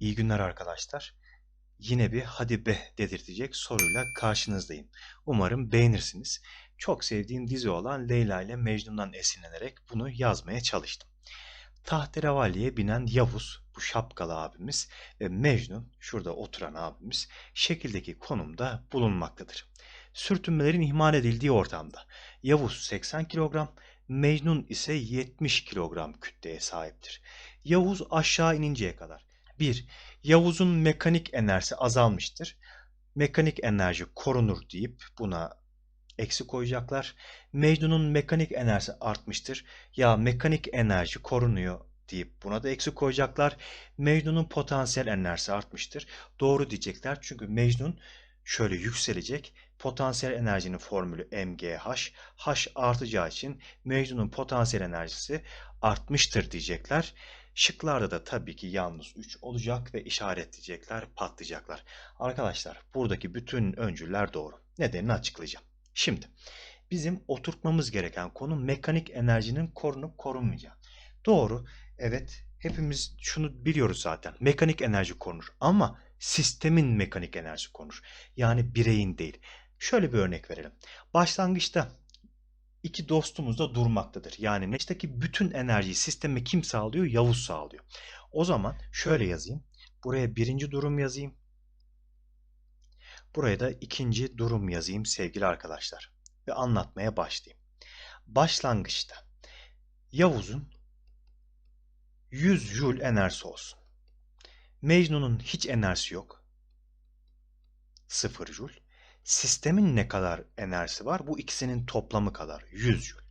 İyi günler arkadaşlar. Yine bir hadi be dedirtecek soruyla karşınızdayım. Umarım beğenirsiniz. Çok sevdiğim dizi olan Leyla ile Mecnun'dan esinlenerek bunu yazmaya çalıştım. Tahterevalliye binen Yavuz, bu şapkalı abimiz ve Mecnun, şurada oturan abimiz, şekildeki konumda bulunmaktadır. Sürtünmelerin ihmal edildiği ortamda Yavuz 80 kilogram, Mecnun ise 70 kilogram kütleye sahiptir. Yavuz aşağı ininceye kadar 1. Yavuz'un mekanik enerjisi azalmıştır. Mekanik enerji korunur deyip buna eksi koyacaklar. Mecnun'un mekanik enerjisi artmıştır. Ya mekanik enerji korunuyor deyip buna da eksi koyacaklar. Mecnun'un potansiyel enerjisi artmıştır. Doğru diyecekler çünkü Mecnun şöyle yükselecek. Potansiyel enerjinin formülü MGH. H artacağı için Mecnun'un potansiyel enerjisi artmıştır diyecekler. Şıklarda da tabii ki yalnız 3 olacak ve işaretleyecekler, patlayacaklar. Arkadaşlar buradaki bütün öncüller doğru. Nedenini açıklayacağım. Şimdi bizim oturtmamız gereken konu mekanik enerjinin korunup korunmayacağı. Doğru. Evet. Hepimiz şunu biliyoruz zaten. Mekanik enerji korunur ama sistemin mekanik enerjisi korunur. Yani bireyin değil. Şöyle bir örnek verelim. Başlangıçta iki dostumuz da durmaktadır. Yani neçteki bütün enerjiyi sisteme kim sağlıyor? Yavuz sağlıyor. O zaman şöyle yazayım. Buraya birinci durum yazayım. Buraya da ikinci durum yazayım sevgili arkadaşlar. Ve anlatmaya başlayayım. Başlangıçta Yavuz'un 100 Joule enerjisi olsun. Mecnun'un hiç enerjisi yok. 0 Joule. Sistemin ne kadar enerjisi var? Bu ikisinin toplamı kadar 100 Joule.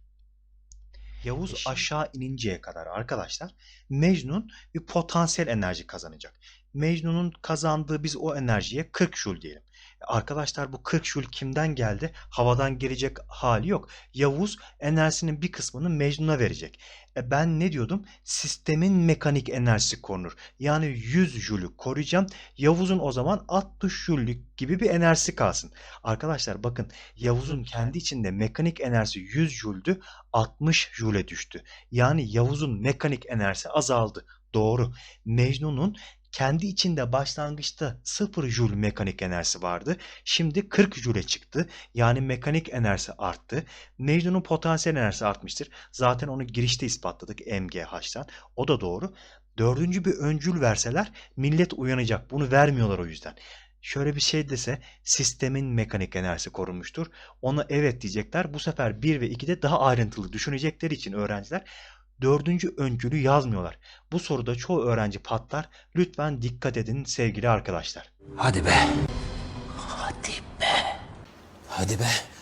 Yavuz E şimdi- aşağı ininceye kadar arkadaşlar Mecnun bir potansiyel enerji kazanacak. Mecnun'un kazandığı biz o enerjiye 40 Joule diyelim. Arkadaşlar bu 40 Joule kimden geldi? Havadan gelecek hali yok. Yavuz enerjisinin bir kısmını Mecnun'a verecek. E ben ne diyordum? Sistemin mekanik enerjisi korunur. Yani 100 Joule'ü koruyacağım. Yavuz'un o zaman 60 Joule'lük gibi bir enerjisi kalsın. Arkadaşlar bakın Yavuz'un kendi içinde mekanik enerjisi 100 Joule'dü. 60 Joule'e düştü. Yani Yavuz'un mekanik enerjisi azaldı. Doğru. Mecnun'un kendi içinde başlangıçta 0 Joule mekanik enerjisi vardı. Şimdi 40 Joule çıktı. Yani mekanik enerjisi arttı. Mecnun'un potansiyel enerjisi artmıştır. Zaten onu girişte ispatladık MGH'tan. O da doğru. Dördüncü bir öncül verseler millet uyanacak. Bunu vermiyorlar o yüzden. Şöyle bir şey dese sistemin mekanik enerjisi korunmuştur. Ona evet diyecekler. Bu sefer 1 ve 2'de daha ayrıntılı düşünecekleri için öğrenciler dördüncü öncülü yazmıyorlar. Bu soruda çoğu öğrenci patlar. Lütfen dikkat edin sevgili arkadaşlar. Hadi be. Hadi be. Hadi be.